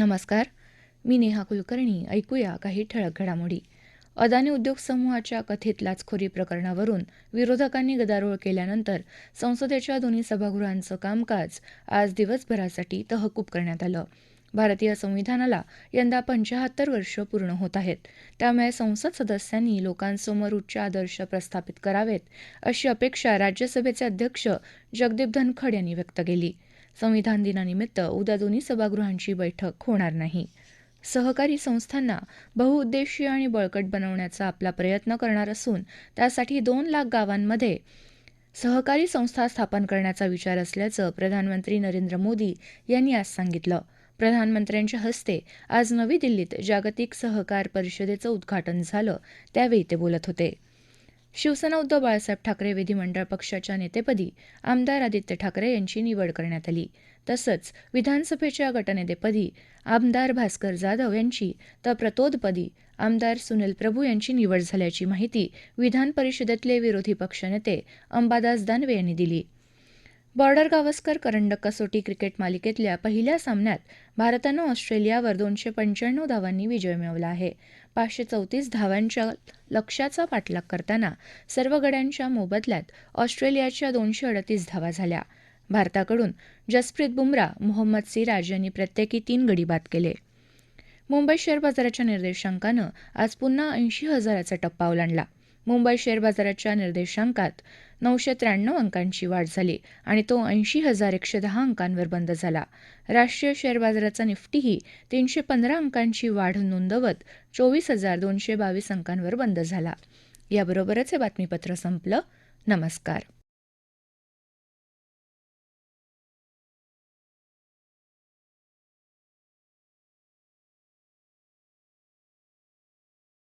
नमस्कार. मी नेहा कुलकर्णी. ऐकूया काही ठळक घडामोडी. अदानी उद्योग समूहाच्या कथित लाचखोरी प्रकरणावरून विरोधकांनी गदारोळ केल्यानंतर संसदेच्या दोन्ही सभागृहांचं कामकाज आज दिवसभरासाठी तहकूब करण्यात आलं. भारतीय संविधानाला यंदा पंचाहत्तर वर्ष पूर्ण होत आहेत. त्यामुळे संसद सदस्यांनी लोकांसमोर उच्च आदर्श प्रस्थापित करावेत अशी अपेक्षा राज्यसभेचे अध्यक्ष जगदीप धनखड यांनी व्यक्त केली. संविधान दिनानिमित्त उद्या दोन्ही सभागृहांची बैठक होणार नाही. सहकारी संस्थांना बहुउद्देशीय आणि बळकट बनवण्याचा आपला प्रयत्न करणार असून त्यासाठी दोन लाख गावांमध्ये सहकारी संस्था स्थापन करण्याचा विचार असल्याचं प्रधानमंत्री नरेंद्र मोदी यांनी आज सांगितलं. प्रधानमंत्र्यांच्या हस्ते आज नवी दिल्लीत जागतिक सहकार परिषदेचं उद्घाटन झालं त्यावेळी ते बोलत होते. शिवसेना उद्धव बाळासाहेब ठाकरे विधिमंडळ पक्षाच्या नेतेपदी आमदार आदित्य ठाकरे यांची निवड करण्यात आली. तसंच विधानसभेच्या गटनेतेपदी आमदार भास्कर जाधव यांची तर प्रतोदपदी आमदार सुनील प्रभू यांची निवड झाल्याची माहिती विधान परिषदेतले विरोधी पक्षनेते अंबादास दानवे यांनी दिली. बॉर्डर गावस्कर करंडक कसोटी क्रिकेट मालिकेतल्या पहिल्या सामन्यात भारतानं ऑस्ट्रेलियावर दोनशे पंच्याण्णव धावांनी विजय मिळवला आहे. पाचशे चौतीस धावांच्या लक्ष्याचा पाठलाग करताना सर्व गड्यांच्या मोबदल्यात ऑस्ट्रेलियाच्या दोनशे अडतीस धावा झाल्या. भारताकडून जसप्रीत बुमराह मोहम्मद सिराज यांनी प्रत्येकी तीन गडी बाद केले. मुंबई शेअर बाजाराच्या निर्देशांकानं आज पुन्हा ऐंशी हजाराचा टप्पा ओलांडला. मुंबई शेअर बाजाराच्या निर्देशांकात नऊशे त्र्याण्णव अंकांची वाढ झाली आणि तो ऐंशी हजार एकशे दहा अंकांवर बंद झाला. राष्ट्रीय शेअर बाजाराचा निफ्टीही तीनशे पंधरा अंकांची वाढ नोंदवत चोवीस हजार दोनशे बावीस अंकांवर बंद झाला. याबरोबरच हे बातमीपत्र संपलं. नमस्कार.